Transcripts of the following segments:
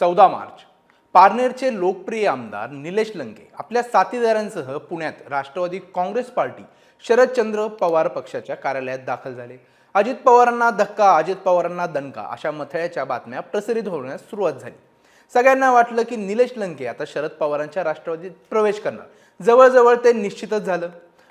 चौदा मार्च. पारनेरचे लोकप्रिय आमदार निलेश लंके आपल्या साथीदारांसह पुण्यात राष्ट्रवादी काँग्रेस पार्टी शरदचंद्र पवार पक्षाच्या कार्यालयात दाखल झाले. अजित पवारांना धक्का अजित पवारांना दणका अशा मथळ्याच्या बातम्या प्रसारित होण्यास सुरुवात झाली. सगळ्यांना वाटलं की निलेश लंके आता शरद पवारांच्या राष्ट्रवादीत प्रवेश करणार. जवळजवळ ते निश्चितच झालं.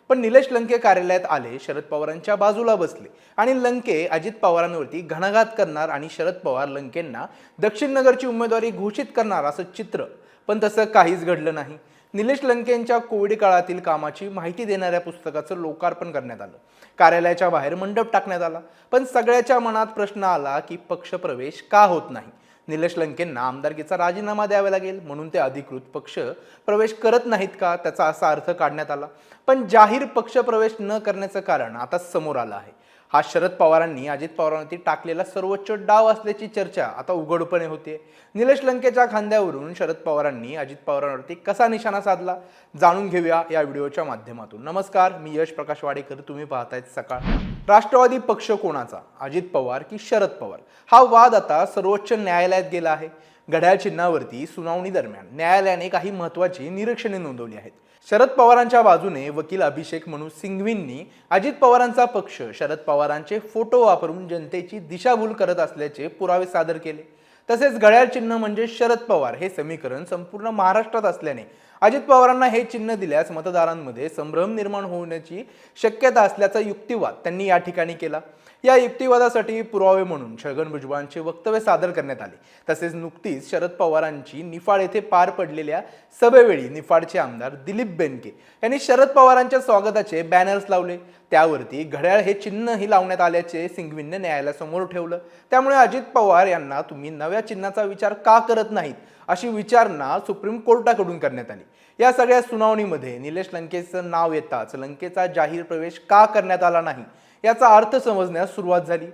पण निलेश लंके कार्यालयात आले शरद पवारांच्या बाजूला बसले. आणि लंके अजित पवारांवरती घणाघात करणार आणि शरद पवार लंकेंना दक्षिण नगरची उमेदवारी घोषित करणार असं चित्र. पण तसं काहीच घडलं नाही. निलेश लंकेंच्या कोविड काळातील कामाची माहिती देणाऱ्या पुस्तकाचं लोकार्पण करण्यात आलं. कार्यालयाच्या बाहेर मंडप टाकण्यात आला. पण सगळ्याच्या मनात प्रश्न आला की पक्षप्रवेश का होत नाही? निलेश लंकेंना आमदारकीचा राजीनामा द्यावा लागेल म्हणून ते अधिकृत पक्ष प्रवेश करत नाहीत का त्याचा असा अर्थ काढण्यात आला. पण जाहीर पक्ष प्रवेश न करण्याचं कारण आता समोर आलं आहे. हा शरद पवारांनी अजित पवारांवरती टाकलेला सर्वोच्च डाव असल्याची चर्चा आता उघडपणे होते. निलेश लंकेच्या खांद्यावरून शरद पवारांनी अजित पवारांवरती कसा निशाणा साधला? जाणून घेऊया या व्हिडिओच्या माध्यमातून. नमस्कार मी यश प्रकाश वाडेकर. तुम्ही पाहतायत सकाळ. राष्ट्रवादी पक्ष कोणाचा? अजित पवार की शरद पवार? हा वाद आता सर्वोच्च न्यायालयात गेला आहे. घड्याळ चिन्हावरती सुनावणी दरम्यान न्यायालयाने काही महत्वाची निरीक्षणे नोंदवली आहेत. शरद पवारांच्या बाजूने वकील अभिषेक मनु सिंघवींनी अजित पवारांचा पक्ष शरद पवारांचे फोटो वापरून जनतेची दिशाभूल करत असल्याचे पुरावे सादर केले. तसेच घड्याळ चिन्ह म्हणजे शरद पवार हे समीकरण संपूर्ण महाराष्ट्रात असल्याने अजित पवारांना हे चिन्ह दिल्यास मतदारांमध्ये संभ्रम निर्माण होण्याची शक्यता असल्याचा युक्तिवाद त्यांनी या ठिकाणी केला. या युक्तिवादासाठी पुरावे म्हणून छगन भुजबळांचे वक्तव्य सादर करण्यात आले. तसेच नुकतीच शरद पवारांची निफाड येथे पार पडलेल्या सभेवेळी निफाडचे आमदार दिलीप बेनके यांनी शरद पवारांच्या स्वागताचे बॅनर्स लावले. त्यावरती घड्याळ हे चिन्हही लावण्यात आल्याचे सिंघवींनी न्यायालयासमोर ठेवलं. त्यामुळे अजित पवार यांना तुम्ही नव्या चिन्हाचा विचार का करत नाहीत? अशी विचारणा सुप्रीम कोर्टाकडून करण्यात आली. या सगळ्या सुनावणीमध्ये निलेश लंकेचं नाव येताच लंकेचा जाहीर प्रवेश का करण्यात आला नाही याचा अर्थ समजण्यास सुरुवात झाली.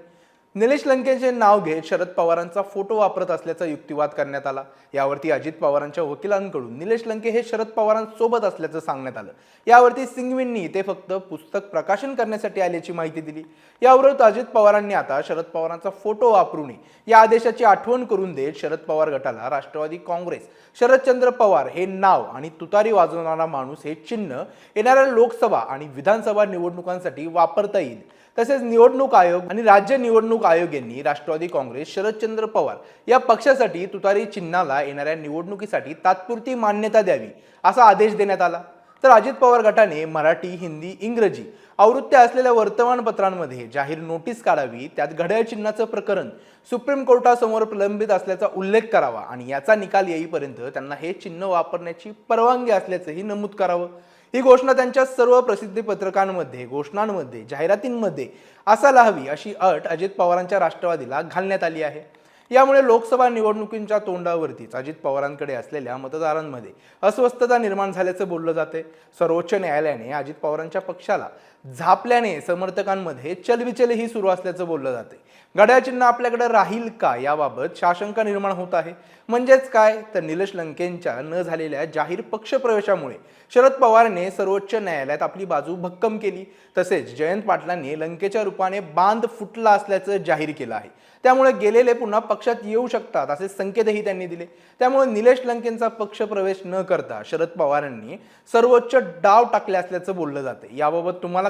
निलेश लंकेचे नाव घेत शरद पवारांचा फोटो वापरत असल्याचा युक्तिवाद करण्यात आला. यावरती अजित पवारांच्या वकिलांकडून निलेश लंके हे शरद पवारांसोबत असल्याचं सांगण्यात आलं. यावरती सिंघवींनी ते फक्त पुस्तक प्रकाशन करण्यासाठी आल्याची माहिती दिली. यावरून अजित पवारांनी आता शरद पवारांचा फोटो वापरू नये या आदेशाची आठवण करून देत शरद पवार गटाला राष्ट्रवादी काँग्रेस शरदचंद्र पवार हे नाव आणि तुतारी वाजवणारा माणूस हे चिन्ह येणाऱ्या लोकसभा आणि विधानसभा निवडणुकांसाठी वापरता येईल. तसेच निवडणूक आयोग आणि राज्य निवडणूक आयोग यांनी राष्ट्रवादी काँग्रेस शरदचंद्र पवार या पक्षासाठी तुतारी चिन्हाला येणाऱ्या निवडणुकीसाठी तात्पुरती मान्यता द्यावी असा आदेश देण्यात आला. तर अजित पवार गटाने मराठी हिंदी इंग्रजी आवृत्त्या असलेल्या वर्तमानपत्रांमध्ये जाहीर नोटीस काढावी त्यात घड्याळ चिन्हाचं प्रकरण सुप्रीम कोर्टासमोर प्रलंबित असल्याचा उल्लेख करावा आणि याचा निकाल येईपर्यंत त्यांना हे चिन्ह वापरण्याची परवानगी असल्याचंही नमूद करावं. ही घोषणा त्यांच्या सर्व प्रसिद्धी पत्रकांमध्ये घोषणांमध्ये जाहिरातींमध्ये असायला हवी अशी अट अजित पवारांच्या राष्ट्रवादीला घालण्यात आली आहे. यामुळे लोकसभा निवडणुकींच्या तोंडावरतीच अजित पवारांकडे असलेल्या मतदारांमध्ये अस्वस्थता निर्माण झाल्याचं बोललं जाते सर्वोच्च न्यायालयाने अजित पवारांच्या पक्षाला झापल्याने समर्थकांमध्ये चलविचलही सुरू असल्याचं बोललं जाते घड्याळ चिन्ह आपल्याकडे राहील का याबाबत शाशंका निर्माण होत आहे. म्हणजेच काय? तर निलेश लंकेंच्या न झालेल्या जाहीर पक्षप्रवेशामुळे शरद पवारने सर्वोच्च न्यायालयात आपली बाजू भक्कम केली. तसेच जयंत पाटलांनी लंकेच्या रूपाने बांध फुटला असल्याचं जाहीर केलं आहे. त्यामुळे गेलेले पुन्हा पक्षात येऊ शकतात असे संकेतही त्यांनी दिले. त्यामुळे निलेश लंकेंचा पक्ष प्रवेश न करता शरद पवारांनी सर्वोच्च डाव टाकले असल्याचं बोललं जाते याबाबत तुम्हाला